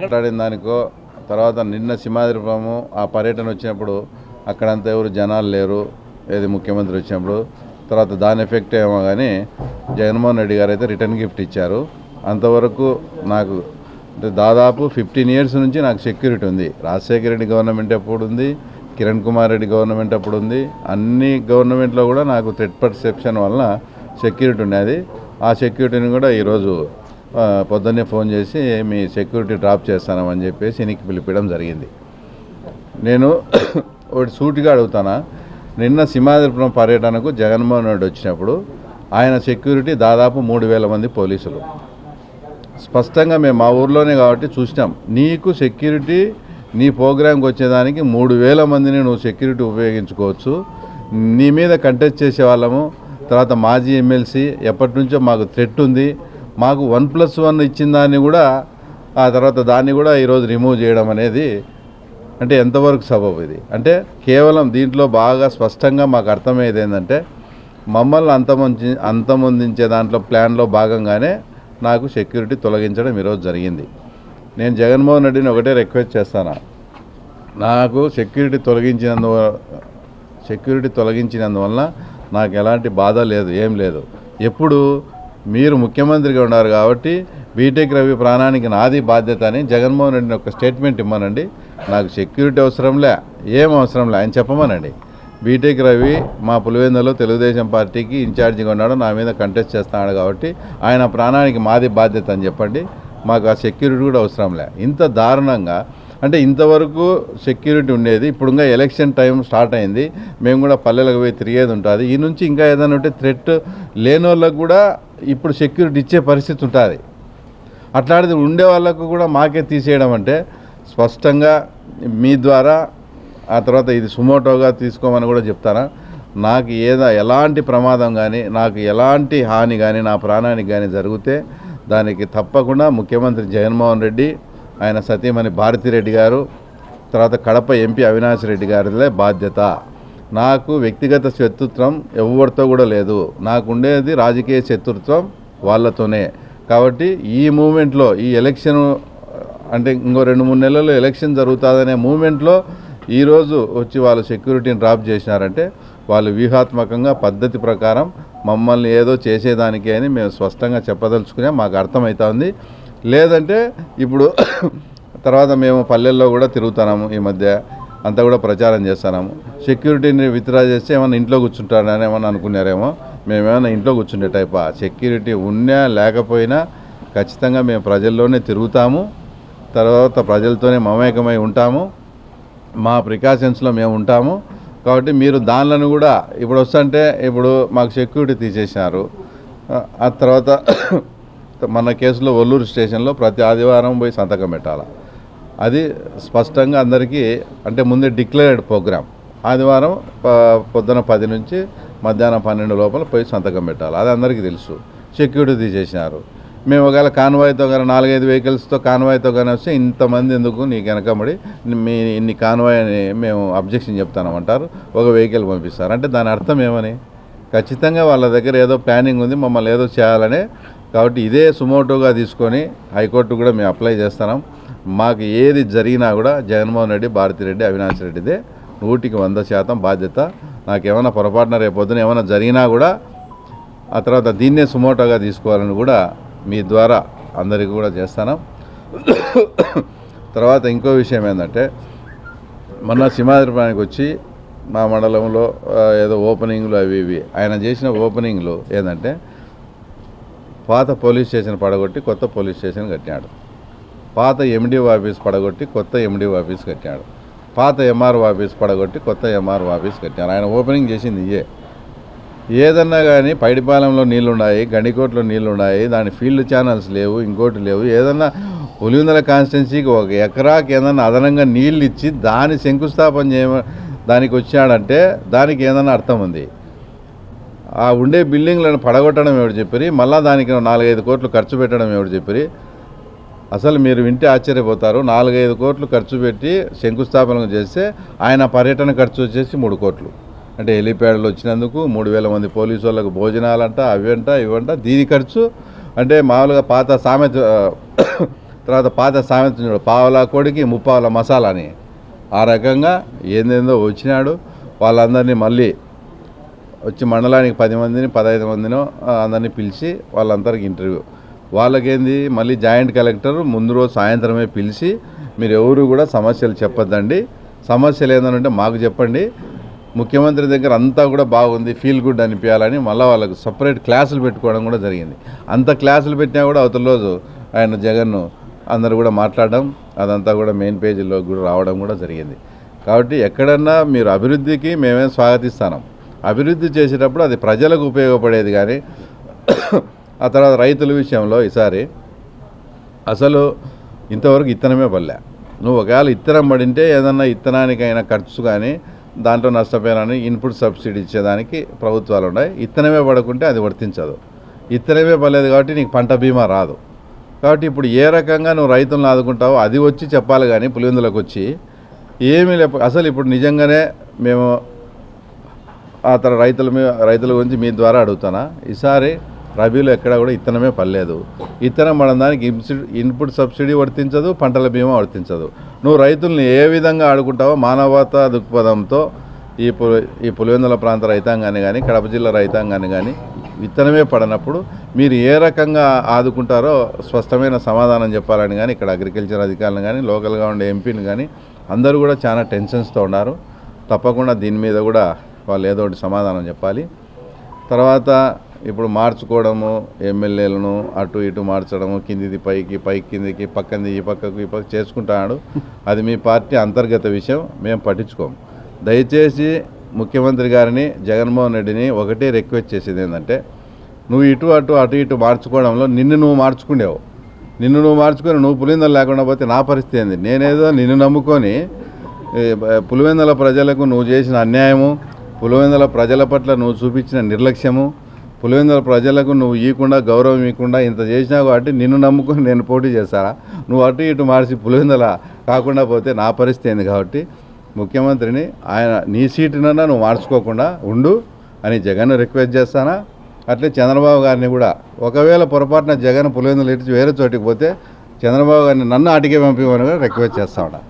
మాట్లాడిన దానికో తర్వాత నిన్న సింహాద్రిపురము ఆ పర్యటన వచ్చినప్పుడు అక్కడంతా ఎవరు జనాలు లేరు ఏది ముఖ్యమంత్రి వచ్చినప్పుడు తర్వాత దాని ఎఫెక్ట్ ఏమో కానీ జగన్మోహన్ రెడ్డి గారు అయితే రిటర్న్ గిఫ్ట్ ఇచ్చారు. అంతవరకు నాకు అంటే దాదాపు ఫిఫ్టీన్ ఇయర్స్ నుంచి నాకు సెక్యూరిటీ ఉంది. రాజశేఖర రెడ్డి గవర్నమెంట్ అప్పుడు ఉంది? కిరణ్ కుమార్ రెడ్డి గవర్నమెంట్ అప్పుడు ఉంది? అన్ని గవర్నమెంట్లో కూడా నాకు థ్రెడ్ పర్సెప్షన్ వలన సెక్యూరిటీ ఉండేది. ఆ సెక్యూరిటీని కూడా ఈరోజు పొద్దున్నే ఫోన్ చేసి మీ సెక్యూరిటీ డ్రాప్ చేస్తానని చెప్పేసి ఎనికి పిలిపించడం జరిగింది. నేను ఒకటి సూటిగా అడుగుతానా? నిన్న సింహాద్రిపురం పర్యటనకు జగన్మోహన్ రెడ్డి వచ్చినప్పుడు ఆయన సెక్యూరిటీ దాదాపు మూడు వేల మంది పోలీసులు. స్పష్టంగా మేము మా ఊర్లోనే కాబట్టి చూసినాం. నీకు సెక్యూరిటీ నీ ప్రోగ్రాంకి వచ్చేదానికి మూడు వేల మందిని నువ్వు సెక్యూరిటీ ఉపయోగించుకోవచ్చు. నీ మీద కంటెస్ట్ చేసే వాళ్ళము తర్వాత మాజీ ఎమ్మెల్సీ ఎప్పటి నుంచో మాకు థ్రెట్ ఉంది. మాకు వన్ ప్లస్ వన్ ఇచ్చిన దాన్ని కూడా ఆ తర్వాత దాన్ని కూడా ఈరోజు రిమూవ్ చేయడం అనేది అంటే ఎంతవరకు సబబు ఇది? అంటే కేవలం దీంట్లో బాగా స్పష్టంగా మాకు అర్థమయ్యేది ఏంటంటే మమ్మల్ని అంతమంది అంతమొందించే దాంట్లో ప్లాన్లో భాగంగానే నాకు సెక్యూరిటీ తొలగించడం ఈరోజు జరిగింది. నేను జగన్మోహన్ రెడ్డిని ఒకటే రిక్వెస్ట్ చేస్తాను? నాకు సెక్యూరిటీ తొలగించినందు సెక్యూరిటీ తొలగించినందువలన నాకు ఎలాంటి బాధ లేదు ఏం లేదు. ఎప్పుడు మీరు ముఖ్యమంత్రిగా ఉన్నారు కాబట్టి బీటెక్ రవి ప్రాణానికి నాది బాధ్యత అని జగన్మోహన్ రెడ్డిని ఒక స్టేట్మెంట్ ఇమ్మనండి. నాకు సెక్యూరిటీ అవసరంలే ఏం అవసరంలే ఆయన చెప్పమనండి. బీటెక్ రవి మా పులివెందులో తెలుగుదేశం పార్టీకి ఇన్ఛార్జిగా ఉన్నాడు నా మీద కంటెస్ట్ చేస్తున్నాడు కాబట్టి ఆయన ప్రాణానికి మాది బాధ్యత అని చెప్పండి. మాకు ఆ సెక్యూరిటీ కూడా అవసరంలే ఇంత దారుణంగా అంటే ఇంతవరకు సెక్యూరిటీ ఉండేది ఇప్పుడు ఇంకా ఎలక్షన్ టైం స్టార్ట్ అయింది మేము కూడా పల్లెలకు పోయి తిరిగేది ఉంటుంది. ఈ నుంచి ఇంకా ఏదైనా ఉంటే థ్రెట్ లేని వాళ్ళకు కూడా ఇప్పుడు సెక్యూరిటీ ఇచ్చే పరిస్థితి ఉంటుంది. అట్లాంటిది ఉండే వాళ్ళకు కూడా మాకే తీసేయడం అంటే స్పష్టంగా మీ ద్వారా ఆ తర్వాత ఇది సుమోటోగా తీసుకోమని కూడా చెప్తారా నాకు ఏదో ఎలాంటి ప్రమాదం కానీ నాకు ఎలాంటి హాని కానీ నా ప్రాణానికి కానీ జరిగితే దానికి తప్పకుండా ముఖ్యమంత్రి జగన్మోహన్ రెడ్డి ఆయన సతీమణి భారతిరెడ్డి గారు తర్వాత కడప ఎంపీ అవినాష్ రెడ్డి గారిలే బాధ్యత. నాకు వ్యక్తిగత శత్రుత్వం ఎవరితో కూడా లేదు. నాకు ఉండేది రాజకీయ శత్రుత్వం వాళ్ళతోనే. కాబట్టి ఈ మూమెంట్లో ఈ ఎలక్షన్ అంటే ఇంకో రెండు మూడు నెలల్లో ఎలక్షన్ జరుగుతుందనే మూమెంట్లో ఈరోజు వచ్చి వాళ్ళు సెక్యూరిటీని డ్రాప్ చేసినారంటే వాళ్ళు వ్యూహాత్మకంగా పద్ధతి ప్రకారం మమ్మల్ని ఏదో చేసేదానికి అని మేము స్పష్టంగా చెప్పదలుచుకునే మాకు అర్థమవుతుంది లేదంటే ఇప్పుడు తర్వాత మేము పల్లెల్లో కూడా తిరుగుతున్నాము ఈ మధ్య. అంతా కూడా ప్రచారం చేస్తున్నాము సెక్యూరిటీని విత్డ్రా చేస్తే ఏమైనా ఇంట్లో కూర్చుంటారని ఏమన్నా అనుకున్నారేమో. మేమేమైనా ఇంట్లో కూర్చుండే టైపా? సెక్యూరిటీ ఉన్నా లేకపోయినా ఖచ్చితంగా మేము ప్రజల్లోనే తిరుగుతాము. తర్వాత ప్రజలతోనే మమేకమై ఉంటాము. మా ప్రికాషన్స్లో మేము ఉంటాము. కాబట్టి మీరు దానిలను కూడా ఇప్పుడు వస్తుంటే ఇప్పుడు మాకు సెక్యూరిటీ తీసేసినారు. ఆ- ఆ తర్వాత మన కేసులో ఒల్లూరు స్టేషన్లో ప్రతి ఆదివారం పోయి సంతకం పెట్టాలి? అది స్పష్టంగా అందరికీ అంటే ముందే డిక్లేర్డ్ ప్రోగ్రామ్. ఆదివారం ప- పొద్దున పది నుంచి మధ్యాహ్నం పన్నెండు లోపల పోయి సంతకం పెట్టాలి. అది అందరికీ తెలుసు. సెక్యూరిటీ తీసేసినారు మేము ఒకవేళ కాన్వాయ్తో కానీ నాలుగైదు వెహికల్స్తో కాన్వాయ్తో కానీ వస్తే ఇంతమంది ఎందుకు నీకు వెనకబడి మీ ఇన్ని కాన్వాయ్ అని మేము అబ్జెక్షన్ చెప్తామంటారు ఒక వెహికల్ పంపిస్తారు. అంటే దాని అర్థం ఏమని? ఖచ్చితంగా వాళ్ళ దగ్గర ఏదో ప్లానింగ్ ఉంది మమ్మల్ని ఏదో చేయాలనే. కాబట్టి ఇదే సుమోటోగా తీసుకొని హైకోర్టు కూడా మేము అప్లై చేస్తున్నాం. మాకు ఏది జరిగినా కూడా జగన్మోహన్ రెడ్డి భారతిరెడ్డి అవినాష్ రెడ్డిదే. నూటికి వంద శాతం బాధ్యత. నాకేమైనా పొరపాటున రేపొద్దున ఏమైనా జరిగినా కూడా ఆ తర్వాత దీన్నే సుమోటోగా తీసుకోవాలని కూడా మీ ద్వారా అందరికీ కూడా చేస్తాను. తర్వాత ఇంకో విషయం ఏంటంటే మొన్న సింహాద్రిపానికి వచ్చి మా మండలంలో ఏదో ఓపెనింగ్లు అవి ఇవి. ఆయన చేసిన ఓపెనింగ్లు ఏంటంటే పాత పోలీస్ స్టేషన్ పడగొట్టి కొత్త పోలీస్ స్టేషన్ కట్టినాడు. పాత ఎండిఓ ఆఫీస్ పడగొట్టి కొత్త ఎండిఓ ఆఫీస్ కట్టాడు. పాత ఎంఆర్ఓ ఆఫీస్ పడగొట్టి కొత్త ఎంఆర్ఓ ఆఫీస్ కట్టాడు. ఆయన ఓపెనింగ్ చేసింది ఇయే. ఏదన్నా కానీ పైడిపాలెంలో నీళ్ళున్నాయి గండికోట్లో నీళ్ళున్నాయి దాని ఫీల్డ్ ఛానల్స్ లేవు ఇంకోటి లేవు. ఏదన్నా పులివెందుల కాన్స్టిట్యున్సీకి ఒక ఎకరాకి ఏదన్నా అదనంగా నీళ్ళు ఇచ్చి దాని శంకుస్థాపన చేయ దానికి వచ్చాడంటే దానికి ఏదన్నా అర్థం ఉంది. ఆ ఉండే బిల్డింగ్లను పడగొట్టడం ఎవరు చెప్పిరి? మళ్ళీ దానికి నాలుగైదు కోట్లు ఖర్చు పెట్టడం ఎవరు చెప్పిరి? అసలు మీరు వింటే ఆశ్చర్యపోతారు. నాలుగైదు కోట్లు ఖర్చు పెట్టి శంకుస్థాపన చేస్తే ఆయన పర్యటన ఖర్చు వచ్చేసి మూడు కోట్లు. అంటే హెలిప్యాడ్లు వచ్చినందుకు మూడు వేల మంది పోలీసు వాళ్ళకు భోజనాలంట అవంట ఇవంట దీని ఖర్చు. అంటే మామూలుగా పాత సామెత తర్వాత పాత సామెత పావలా కోడికి ముప్పావల మసాలా అని. ఆ రకంగా ఏందేందో వచ్చినాడు. వాళ్ళందరినీ మళ్ళీ వచ్చి మండలానికి పది మందిని పదహైదు మందినో అందరినీ పిలిచి వాళ్ళందరికి ఇంటర్వ్యూ. వాళ్ళకేంది? మళ్ళీ జాయింట్ కలెక్టర్ ముందు రోజు సాయంత్రమే పిలిచి మీరు ఎవరు కూడా సమస్యలు చెప్పొద్దండి. సమస్యలు ఏంటంటే మాకు చెప్పండి. ముఖ్యమంత్రి దగ్గర అంతా కూడా బాగుంది ఫీల్ గుడ్ అనిపించాలని మళ్ళీ వాళ్ళకు సపరేట్ క్లాసులు పెట్టుకోవడం కూడా జరిగింది. అంత క్లాసులు పెట్టినా కూడా అవతల రోజు ఆయన జగన్ను అందరు కూడా మాట్లాడడం అదంతా కూడా మెయిన్ పేజీలో కూడా రావడం కూడా జరిగింది. కాబట్టి ఎక్కడన్నా మీరు అభివృద్ధికి మేమే స్వాగతిస్తాం అభివృద్ధి చేసేటప్పుడు అది ప్రజలకు ఉపయోగపడేది కానీ ఆ తర్వాత రైతుల విషయంలో ఈసారి అసలు ఇంతవరకు ఇత్తనమే పడలే. నువ్వు ఒకవేళ ఇత్తనం పడింటే ఏదన్నా ఇత్తనానికైనా ఖర్చు కానీ దాంట్లో నష్టపోయినని ఇన్పుట్ సబ్సిడీ ఇచ్చేదానికి ప్రభుత్వాలు ఉన్నాయి. ఇత్తనమే పడకుంటే అది వర్తించదు. ఇత్తనమే పడలేదు కాబట్టి నీకు పంట బీమా రాదు. కాబట్టి ఇప్పుడు ఏ రకంగా నువ్వు రైతులను ఆదుకుంటావో అది వచ్చి చెప్పాలి కానీ పులివెందులకు వచ్చి ఏమీ లేక అసలు ఇప్పుడు నిజంగానే మేము ఆ తర్వాత రైతుల మీ రైతుల గురించి మీ ద్వారా అడుగుతానా ఈసారి రబీలో ఎక్కడ కూడా ఇత్తనమే పడలేదు. ఇత్తనం పడిన దానికి ఇన్పుట్ సబ్సిడీ వర్తించదు పంటల బీమా వర్తించదు. నువ్వు రైతుల్ని ఏ విధంగా ఆడుకుంటావో మానవతా దృక్పథంతో ఈ పు ఈ పులివెందుల ప్రాంత రైతాంగాన్ని కానీ కడప జిల్లా రైతాంగాన్ని కానీ విత్తనమే పడినప్పుడు మీరు ఏ రకంగా ఆదుకుంటారో స్పష్టమైన సమాధానం చెప్పాలని కానీ ఇక్కడ అగ్రికల్చర్ అధికారులను కానీ లోకల్గా ఉండే ఎంపీని కానీ అందరూ కూడా చాలా టెన్షన్స్తో ఉన్నారు. తప్పకుండా దీని మీద కూడా వాళ్ళు ఏదో ఒకటి సమాధానం చెప్పాలి. తర్వాత ఇప్పుడు మార్చుకోవడము ఎమ్మెల్యేలను అటు ఇటు మార్చడము కిందిది పైకి పైకి కిందికి పక్కనది ఈ పక్కకు ఈ పక్క చేసుకుంటాడు. అది మీ పార్టీ అంతర్గత విషయం మేము పట్టించుకోము దయచేసి ముఖ్యమంత్రి గారిని జగన్మోహన్ రెడ్డిని ఒకటే రిక్వెస్ట్ చేసేది ఏంటంటే నువ్వు ఇటు అటు అటు ఇటు మార్చుకోవడంలో నిన్ను నువ్వు మార్చుకునేవు. నిన్ను నువ్వు మార్చుకొని నువ్వు పులిందలు లేకుండా పోతే నా పరిస్థితి ఏంది? నేనేదో నిన్ను నమ్ముకొని పులివెందల ప్రజలకు నువ్వు చేసిన అన్యాయము పులివెందల ప్రజల పట్ల నువ్వు చూపించిన నిర్లక్ష్యము పులివెందుల ప్రజలకు నువ్వు ఇవ్వకుండా గౌరవం ఇవ్వకుండా ఇంత చేసినా కాబట్టి నిన్ను నమ్ముకుని నేను పోటీ చేస్తారా? నువ్వు అటు ఇటు మార్చి పులివెందుల కాకుండా పోతే నా పరిస్థితి ఏంది కాబట్టి ముఖ్యమంత్రిని ఆయన నీ సీటునన్నా నువ్వు మార్చుకోకుండా ఉండు అని జగన్ రిక్వెస్ట్ చేస్తానా? అట్లే చంద్రబాబు గారిని కూడా. ఒకవేళ పొరపాటున జగన్ పులివెందులు ఇటు వేరే చోటికి పోతే చంద్రబాబు గారిని నన్ను అటుకే పంపించమని కూడా రిక్వెస్ట్ చేస్తా ఉన్నా